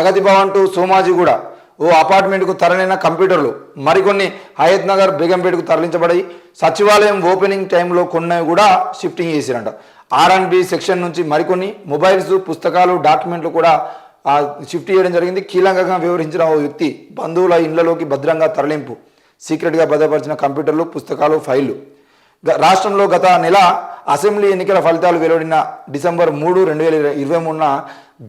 ప్రగతి Bhavan to Somajiguda ఓ అపార్ట్మెంట్కు తరలిన కంప్యూటర్లు మరికొన్ని హయత్ నగర్ బేగంపేటకు తరలించబడి సచివాలయం ఓపెనింగ్ టైంలో కొన్ని కూడా షిఫ్టింగ్ చేసిరంట. ఆర్ అండ్ బి సెక్షన్ నుంచి మరికొన్ని మొబైల్స్ పుస్తకాలు డాక్యుమెంట్లు కూడా షిఫ్ట్ చేయడం జరిగింది. కీలకంగా వివరించిన ఓ వ్యక్తి బంధువుల ఇళ్ళలోకి భద్రంగా తరలింపు సీక్రెట్గా భద్రపరిచిన కంప్యూటర్లు పుస్తకాలు ఫైళ్ళు గ- రాష్ట్రంలో గత నెల అసెంబ్లీ ఎన్నికల ఫలితాలు వెలువడిన డిసెంబర్ మూడు రెండు వేల ఇరవై మూడున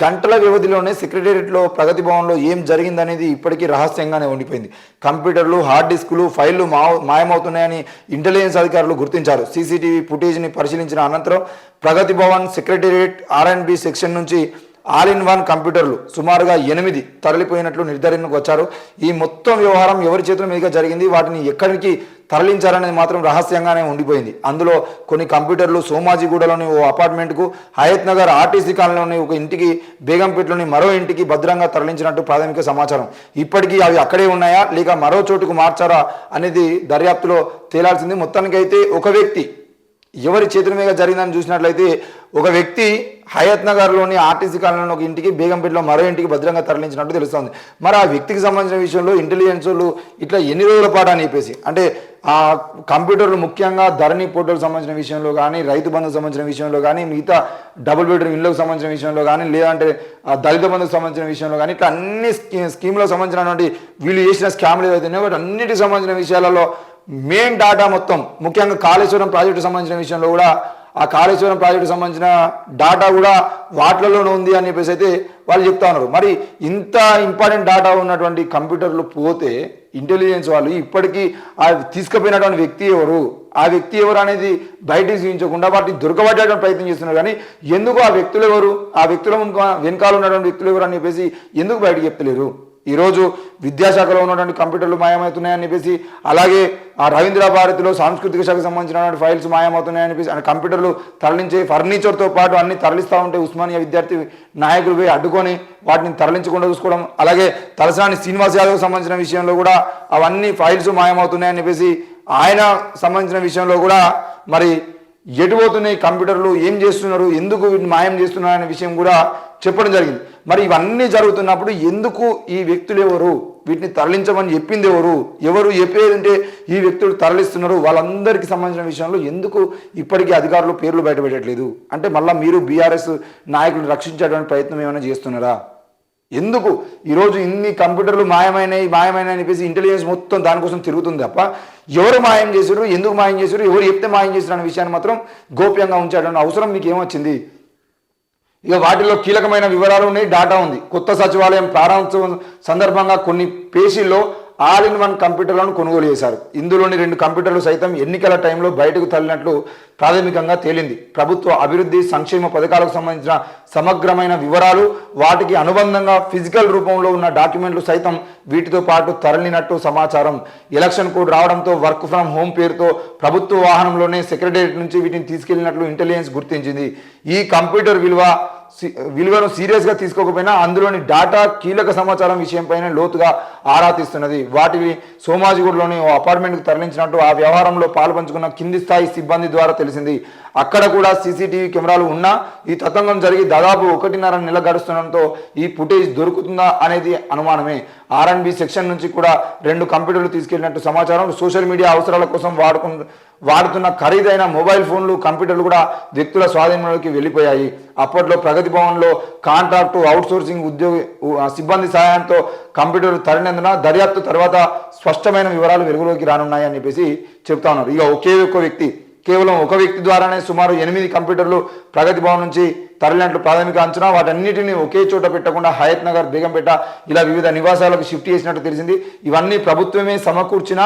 గంటల వ్యవధిలోనే సెక్రటేరియట్లో ప్రగతి భవన్లో ఏం జరిగిందనేది ఇప్పటికీ రహస్యంగానే ఉండిపోయింది. కంప్యూటర్లు హార్డ్ డిస్కులు ఫైళ్ళు మా మాయమవుతున్నాయని ఇంటెలిజెన్స్ అధికారులు గుర్తించారు. సీసీటీవీ ఫుటేజ్ని పరిశీలించిన అనంతరం Pragathi Bhavan secretariat R and B section నుంచి ఆల్ ఇన్ వన్ కంప్యూటర్లు సుమారుగా ఎనిమిది తరలిపోయినట్లు నిర్ధారణకు వచ్చారు. ఈ మొత్తం వ్యవహారం ఎవరి చేతుల మీదుగా జరిగింది? వాటిని ఎక్కడికి తరలించారనేది మాత్రం రహస్యంగానే ఉండిపోయింది. అందులో కొన్ని కంప్యూటర్లు సోమాజిగూడలోని ఓ అపార్ట్మెంట్కు హయత్ నగర్ ఆర్టీసీ కాలనీలోని ఒక ఇంటికి బేగంపేటలోని మరో ఇంటికి భద్రంగా తరలించినట్టు ప్రాథమిక సమాచారం. ఇప్పటికీ అవి అక్కడే ఉన్నాయా లేక మరో చోటుకు మార్చారా అనేది దర్యాప్తులో తేలాల్సింది. మొత్తానికైతే ఒక వ్యక్తి ఎవరి చేతుల మీద జరిగిందని చూసినట్లయితే ఒక వ్యక్తి హయత్ నగర్లోని ఆర్టీసీ కాలనీలో ఒక ఇంటికి బేగంపేటలో మరో ఇంటికి భద్రంగా తరలించినట్టు తెలుస్తుంది. మరి ఆ వ్యక్తికి సంబంధించిన విషయంలో ఇంటెలిజెన్స్ వాళ్ళు ఇట్లా ఎన్ని రోజుల పాటు అని చెప్పేసి అంటే ఆ కంప్యూటర్లు ముఖ్యంగా ధరణి పోర్టల్కి సంబంధించిన విషయంలో కానీ రైతు బంధుకు సంబంధించిన విషయంలో కానీ మిగతా డబుల్ బెడ్రూమ్ ఇళ్ళకు సంబంధించిన విషయంలో కానీ లేదంటే ఆ దళిత బంధుకు సంబంధించిన విషయంలో కానీ ఇట్లా అన్ని స్కీ స్కీమ్లకు సంబంధించినటువంటి వీళ్ళు చేసిన స్కామ్లు ఏవైతున్నాయో వాటి అన్నిటికి సంబంధించిన విషయాలలో మెయిన్ డాటా మొత్తం ముఖ్యంగా కాళేశ్వరం ప్రాజెక్టు సంబంధించిన విషయంలో కూడా ఆ కాళేశ్వరం ప్రాజెక్టు సంబంధించిన డాటా కూడా వాటిలలోనే ఉంది అని చెప్పేసి అయితే వాళ్ళు చెప్తా ఉన్నారు. మరి ఇంత ఇంపార్టెంట్ డాటా ఉన్నటువంటి కంప్యూటర్లు పోతే ఇంటెలిజెన్స్ వాళ్ళు ఇప్పటికీ ఆ తీసుకుపోయినటువంటి వ్యక్తి ఎవరు? ఆ వ్యక్తి ఎవరు అనేది బయటికి చూపించకుండా వాటిని దొరకబట్టేటువంటి ప్రయత్నం చేస్తున్నారు. కానీ ఎందుకు ఆ వ్యక్తులు ఎవరు? ఆ వ్యక్తుల వెనకాల ఉన్నటువంటి వ్యక్తులు ఎవరు అని చెప్పేసి ఎందుకు బయటకు చెప్తలేరు? ఈరోజు విద్యాశాఖలో ఉన్నటువంటి కంప్యూటర్లు మాయమవుతున్నాయని చెప్పేసి అలాగే ఆ రవీంద్ర భారతిలో సాంస్కృతిక శాఖకు సంబంధించినటువంటి ఫైల్స్ మాయమవుతున్నాయని చెప్పేసి అంటే కంప్యూటర్లు తరలించే ఫర్నిచర్తో పాటు అన్ని తరలిస్తూ ఉంటే ఉస్మానియా విద్యార్థి నాయకులు పోయి అడ్డుకొని వాటిని తరలించకుండా చూసుకోవడం అలాగే తలసాని శ్రీనివాస్ యాదవ్ సంబంధించిన విషయంలో కూడా అవన్నీ ఫైల్స్ మాయమవుతున్నాయని చెప్పేసి ఆయన సంబంధించిన విషయంలో కూడా మరి ఎటుపోతున్నాయి కంప్యూటర్లు ఏం చేస్తున్నారు ఎందుకు వీటిని మాయం చేస్తున్నారు అనే విషయం కూడా చెప్పడం జరిగింది. మరి ఇవన్నీ జరుగుతున్నప్పుడు ఎందుకు ఈ వ్యక్తులు ఎవరు? వీటిని తరలించమని చెప్పింది ఎవరు? ఎవరు చెప్పేదంటే ఈ వ్యక్తులు తరలిస్తున్నారు. వాళ్ళందరికీ సంబంధించిన విషయంలో ఎందుకు ఇప్పటికీ అధికారులు పేర్లు బయటపెట్టట్లేదు? అంటే మళ్ళీ మీరు బీఆర్ఎస్ నాయకులను రక్షించడానికి ప్రయత్నం ఏమైనా చేస్తున్నారా? ఎందుకు? ఈరోజు ఇన్ని కంప్యూటర్లు మాయమైనవి మాయమైనవి అనిపేసి ఇంటెలిజెన్స్ మొత్తం దానికోసం తిరుగుతుంది తప్ప ఎవరు మాయం చేశారు ఎందుకు మాయం చేశారు ఎవరు చెప్తే మాయం చేశారు అనే విషయాన్ని మాత్రం గోప్యంగా ఉంచాడన్న అవసరం మీకు ఏమొచ్చింది? ఇక వాటిలో కీలకమైన వివరాలు ఉన్నాయి డాటా ఉంది. కొత్త సచివాలయం ప్రారంభోత్సవం సందర్భంగా కొన్ని పేషీల్లో ఆల్ ఇన్ వన్ కంప్యూటర్లను కొనుగోలు చేశారు. ఇందులోని రెండు కంప్యూటర్లు సైతం ఎన్నికల టైంలో బయటకు తల్లినట్లు ప్రాథమికంగా తేలింది. ప్రభుత్వ అభివృద్ధి సంక్షేమ పథకాలకు సంబంధించిన సమగ్రమైన వివరాలు వాటికి అనుబంధంగా ఫిజికల్ రూపంలో ఉన్న డాక్యుమెంట్లు సైతం వీటితో పాటు తరలినట్టు సమాచారం. ఎలక్షన్ కోడ్ రావడంతో వర్క్ ఫ్రం హోమ్ పేరుతో ప్రభుత్వ వాహనంలోనే సెక్రటేరియట్ నుంచి వీటిని తీసుకెళ్ళినట్లు ఇంటెలిజెన్స్ గుర్తించింది. ఈ కంప్యూటర్ విలువ విలువను సీరియస్గా తీసుకోకపోయినా అందులోని డాటా కీలక సమాచారం విషయంపైన లోతుగా ఆరా తీస్తున్నది. వాటిని సోమాజిగూడలోని ఓ అపార్ట్మెంట్కు తరలించినట్టు ఆ వ్యవహారంలో పాల్పంచుకున్న కింది స్థాయి సిబ్బంది ద్వారా తెలిసింది. అక్కడ కూడా సీసీటీవీ కెమెరాలు ఉన్నా ఈ తతంగం జరిగి దాదాపు ఒకటిన్నర నెల గడుస్తుండటంతో ఈ ఫుటేజ్ దొరుకుతుందా అనేది అనుమానమే. ఆర్ఎన్బి సెక్షన్ నుంచి కూడా రెండు కంప్యూటర్లు తీసుకెళ్ళినట్టు సమాచారం. సోషల్ మీడియా అవసరాల కోసం వాడుకు వాడుతున్న ఖరీదైన మొబైల్ ఫోన్లు కంప్యూటర్లు కూడా వ్యక్తుల స్వాధీనంలోకి వెళ్ళిపోయాయి. అప్పట్లో ప్రగతి భవన్లో కాంట్రాక్టు అవుట్సోర్సింగ్ ఉద్యోగి సిబ్బంది సహాయంతో కంప్యూటర్లు తరినందున దర్యాప్తు తర్వాత స్పష్టమైన వివరాలు వెలుగులోకి రానున్నాయని చెప్పేసి చెప్తా ఉన్నారు. ఇక ఒకే ఒక్క వ్యక్తి కేవలం ఒక వ్యక్తి ద్వారానే సుమారు ఎనిమిది కంప్యూటర్లు ప్రగతి భవన్ నుంచి తరలినట్లు ప్రాథమిక అంచనా వాటన్నిటిని ఒకే చోట పెట్టకుండా హయత్ నగర్ బేగంపేట ఇలా వివిధ నివాసాలకు షిఫ్ట్ చేసినట్టు తెలిసింది. ఇవన్నీ ప్రభుత్వమే సమకూర్చిన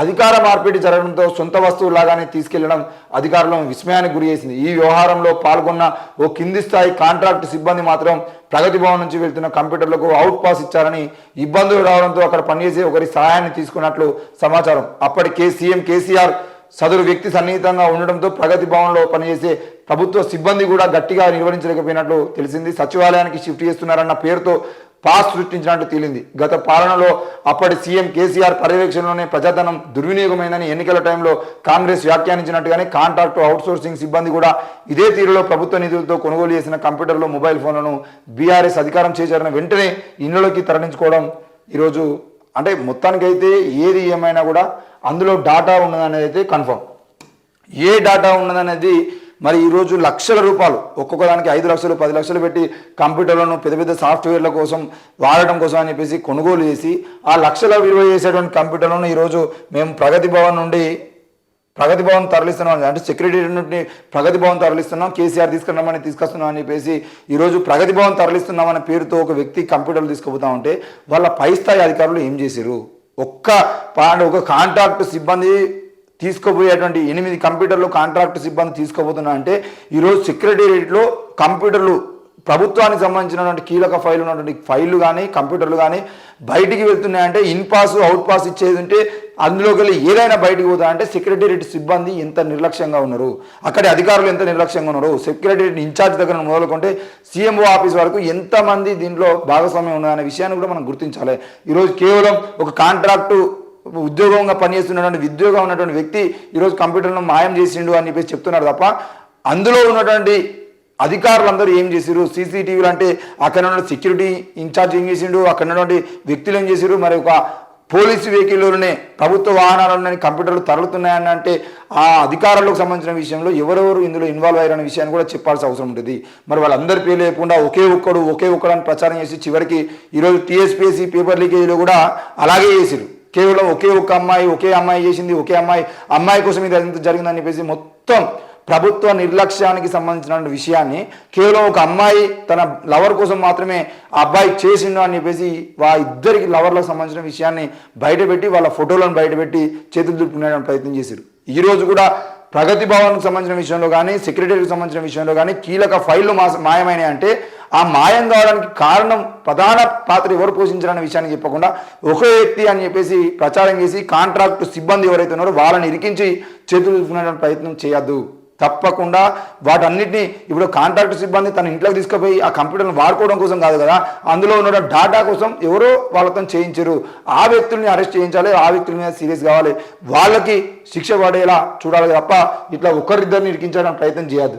అధికార మార్పిడి జరగడంతో సొంత వస్తువులాగానే తీసుకెళ్ళడం అధికారులను విస్మయానికి గురి చేసింది. ఈ వ్యవహారంలో పాల్గొన్న ఓ కింది స్థాయి కాంట్రాక్ట్ సిబ్బంది మాత్రం ప్రగతి భవన్ నుంచి వెళ్తున్న కంప్యూటర్లకు అవుట్ పాస్ ఇచ్చారని ఇబ్బందులు రావడంతో అక్కడ పనిచేసే ఒకరి సహాయాన్ని తీసుకున్నట్లు సమాచారం. అప్పటికే సీఎం కేసీఆర్ సదరు వ్యక్తి సన్నిహితంగా ఉండడంతో ప్రగతి భవన్లో పనిచేసే ప్రభుత్వ సిబ్బంది కూడా గట్టిగా నిర్వహించలేకపోయినట్లు తెలిసింది. సచివాలయానికి షిఫ్ట్ చేస్తున్నారన్న పేరుతో పాస్ సృష్టించినట్టు తేలింది. గత పాలనలో అప్పటి సీఎం కేసీఆర్ పర్యవేక్షణలోనే ప్రజాధనం దుర్వినియోగమైందని ఎన్నికల టైంలో కాంగ్రెస్ వ్యాఖ్యానించినట్టుగానే కాంట్రాక్ట్ అవుట్సోర్సింగ్ సిబ్బంది కూడా ఇదే తీరులో ప్రభుత్వ నిధులతో కొనుగోలు చేసిన కంప్యూటర్లు మొబైల్ ఫోన్లను బీఆర్ఎస్ అధికారం చేశారని వెంటనే ఇళ్ళలోకి తరలించుకోవడం ఈరోజు అంటే మొత్తానికైతే ఏది ఏమైనా కూడా అందులో డాటా ఉన్నదనేది అయితే కన్ఫర్మ్ ఏ డాటా ఉన్నదనేది మరి ఈరోజు లక్షల రూపాయలు ఒక్కొక్క దానికి ఐదు లక్షలు పది లక్షలు పెట్టి కంప్యూటర్లను పెద్ద పెద్ద సాఫ్ట్వేర్ల కోసం వాడటం కోసం అని చెప్పేసి కొనుగోలు చేసి ఆ లక్షల విలువ చేసేటువంటి కంప్యూటర్లను ఈరోజు మేము ప్రగతి భవన్ నుండి ప్రగతి భవన్ తరలిస్తున్నాం. అంటే సెక్యూరిటీ నుండి ప్రగతి భవన్ తరలిస్తున్నాం. కేసీఆర్ తీసుకున్నామని తీసుకొస్తున్నాం అని చెప్పేసి ఈరోజు ప్రగతి భవన్ తరలిస్తున్నాం అనే పేరుతో ఒక వ్యక్తి కంప్యూటర్లు తీసుకుపోతా ఉంటే వాళ్ళ పై స్థాయి అధికారులు ఏం చేశారు ఒక్క పా- ఒక కాంట్రాక్ట్ సిబ్బంది తీసుకోబోయేటువంటి ఎనిమిది కంప్యూటర్లు కాంట్రాక్ట్ సిబ్బంది తీసుకోబోతున్నా అంటే ఈరోజు సెక్రటేరియట్లో కంప్యూటర్లు ప్రభుత్వానికి సంబంధించినటువంటి కీలక ఫైల్ ఉన్నటువంటి ఫైళ్ళు కానీ కంప్యూటర్లు కానీ బయటికి వెళ్తున్నాయంటే ఇన్ పాస్ అవుట్ పాస్ ఇచ్చేది ఉంటే అందులోకి వెళ్ళి ఏదైనా బయటికి పోతాయంటే సెక్రటేరియట్ సిబ్బంది ఎంత నిర్లక్ష్యంగా ఉన్నారు? అక్కడి అధికారులు ఎంత నిర్లక్ష్యంగా ఉన్నారు? సెక్రటేరియట్ ఇన్ఛార్జ్ దగ్గర మొదలుకుంటే సీఎంఓ ఆఫీస్ వరకు ఎంతమంది దీంట్లో భాగస్వామ్యం ఉన్నదనే విషయాన్ని కూడా మనం గుర్తించాలి. ఈరోజు కేవలం ఒక కాంట్రాక్టు ఉద్యోగంగా పనిచేస్తున్నటువంటి ఉద్యోగం ఉన్నటువంటి వ్యక్తి ఈరోజు కంప్యూటర్ను మాయం చేసిండు అని చెప్పేసి చెప్తున్నారు తప్ప అందులో ఉన్నటువంటి అధికారులందరూ ఏం చేశారు సీసీటీవీలు అంటే అక్కడ ఉన్న సెక్యూరిటీ ఇన్ఛార్జ్ ఏం చేసిండు? అక్కడ ఉన్నటువంటి వ్యక్తులు ఏం చేశారు మరి ఒక పోలీసు వెహికల్లోనే ప్రభుత్వ వాహనాలలోనే కంప్యూటర్లు తరలుతున్నాయని అంటే ఆ అధికారులకు సంబంధించిన విషయంలో ఎవరెవరు ఇందులో ఇన్వాల్వ్ అయ్యారనే విషయాన్ని కూడా చెప్పాల్సిన అవసరం ఉంటుంది. మరి వాళ్ళందరి పేరు లేకుండా ఒకే ఒక్కడు ఒకే ఒక్కడు అని ప్రచారం చేసి చివరికి ఈరోజు టీఎస్పీఎస్సీ పేపర్ లీకేజీలో కూడా అలాగే చేశారు కేవలం ఒకే ఒక్క అమ్మాయి ఒకే అమ్మాయి చేసింది ఒకే అమ్మాయి అమ్మాయి కోసం ఇది ఎంత జరిగిందని చెప్పేసి మొత్తం ప్రభుత్వ నిర్లక్ష్యానికి సంబంధించిన విషయాన్ని కేవలం ఒక అమ్మాయి తన లవర్ కోసం మాత్రమే ఆ అబ్బాయి చేసిండు అని చెప్పేసి వా ఇద్దరికి లవర్లకు సంబంధించిన విషయాన్ని బయటపెట్టి వాళ్ళ ఫోటోలను బయటపెట్టి చేతులు దుట్టుకునే ప్రయత్నం చేశారు. ఈ రోజు కూడా ప్రగతి భవన్కి సంబంధించిన విషయంలో కానీ సెక్రటరీకి సంబంధించిన విషయంలో కానీ కీలక ఫైళ్ళు మా మాయమైనాయి అంటే ఆ మాయం కావడానికి కారణం ప్రధాన పాత్ర ఎవరు పోషించారనే విషయాన్ని చెప్పకుండా ఒకే వ్యక్తి అని చెప్పేసి ప్రచారం చేసి కాంట్రాక్ట్ సిబ్బంది ఎవరైతే ఉన్నారో వాళ్ళని ఇరికించి చేతులు దులుపుకునే ప్రయత్నం చేయొద్దు. తప్పకుండా వాటన్నిటిని ఇప్పుడు కాంట్రాక్ట్ సిబ్బంది తన ఇంట్లోకి తీసుకుపోయి ఆ కంప్యూటర్ని వాడుకోవడం కోసం కాదు కదా అందులో ఉన్న డాటా కోసం ఎవరో వాళ్ళతో చేయించరు. ఆ వ్యక్తుల్ని అరెస్ట్ చేయించాలి ఆ వ్యక్తుల మీద సీరియస్ కావాలి. వాళ్ళకి శిక్ష పడేలా చూడాలి తప్ప ఇట్లా ఒకరిద్దరిని ఇరికించడానికి ప్రయత్నం చేయొద్దు.